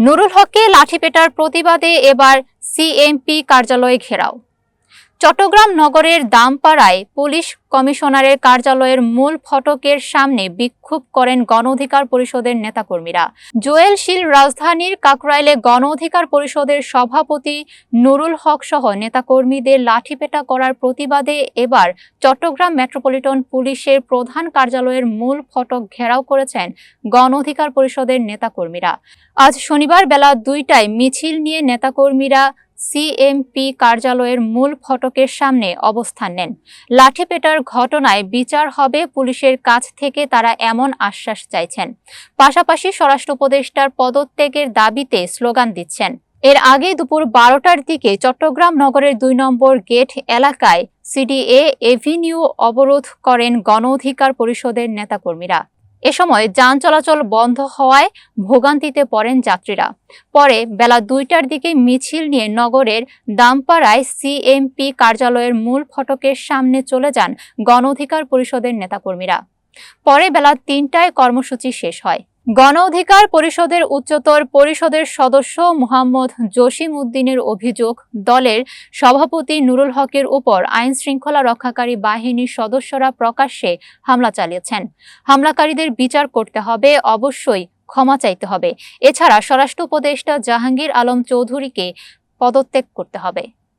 নুরুল হককে লাঠিপেটার প্রতিবাদে এবার সিএমপি কার্যালয়ে ঘেরাও। চট্টগ্রাম নগরের দামপাড়ায় পুলিশ কমিশনারের কার্যালয়ের মূল ফটকের সামনে বিক্ষোভ করেন গণ অধিকার পরিষদের নেতাকর্মীরা। জোয়েল শীল রাজধানীর কাকরাইলে গণ অধিকার পরিষদের সভাপতি নুরুল হক সহ নেতাকর্মীদের লাঠিপেটা করার প্রতিবাদে এবার চট্টগ্রাম মেট্রোপলিটন পুলিশের প্রধান কার্যালয়ের মূল ফটক ঘেরাও করেছেন গণ অধিকার পরিষদের নেতাকর্মীরা। আজ শনিবার বেলা দুইটায় মিছিল নিয়ে নেতাকর্মীরা সিএমপি কার্যালয়ের মূল ফটকের সামনে অবস্থান নেন। লাঠিপেটার ঘটনায় বিচার হবে পুলিশের কাছ থেকে তারা এমন আশ্বাস চাইছেন। পাশাপাশি স্বরাষ্ট্র উপদেষ্টার পদত্যাগের দাবিতে স্লোগান দিচ্ছেন। এর আগে দুপুর বারোটার দিকে চট্টগ্রাম নগরের দুই নম্বর গেট এলাকায় সিডিএ এভিনিউ অবরোধ করেন গণ অধিকার পরিষদের নেতাকর্মীরা। এ সময় যান চলাচল বন্ধ হওয়ায় ভোগান্তিতে পড়েন যাত্রীরা। পরে বেলা দুইটার দিকে মিছিল নিয়ে নগরের দামপাড়ায় সিএমপি কার্যালয়ের মূল ফটকের সামনে চলে যান গণ অধিকার পরিষদের নেতাকর্মীরা। পরে বেলা তিনটায় কর্মসূচি শেষ হয়। গণ অধিকার পরিষদের উচ্চতর পরিষদের সদস্য মোহাম্মদ জসিম উদ্দিনের অভিযোগ, দলের সভাপতি নুরুল হকের উপর আইন শৃঙ্খলা রক্ষাকারী বাহিনীর সদস্যরা প্রকাশ্যে হামলা চালিয়েছেন। হামলাকারীদের বিচার করতে হবে, অবশ্যই ক্ষমা চাইতে হবে। এছাড়া স্বরাষ্ট্র উপদেষ্টা জাহাঙ্গীর আলম চৌধুরীকে পদত্যাগ করতে হবে।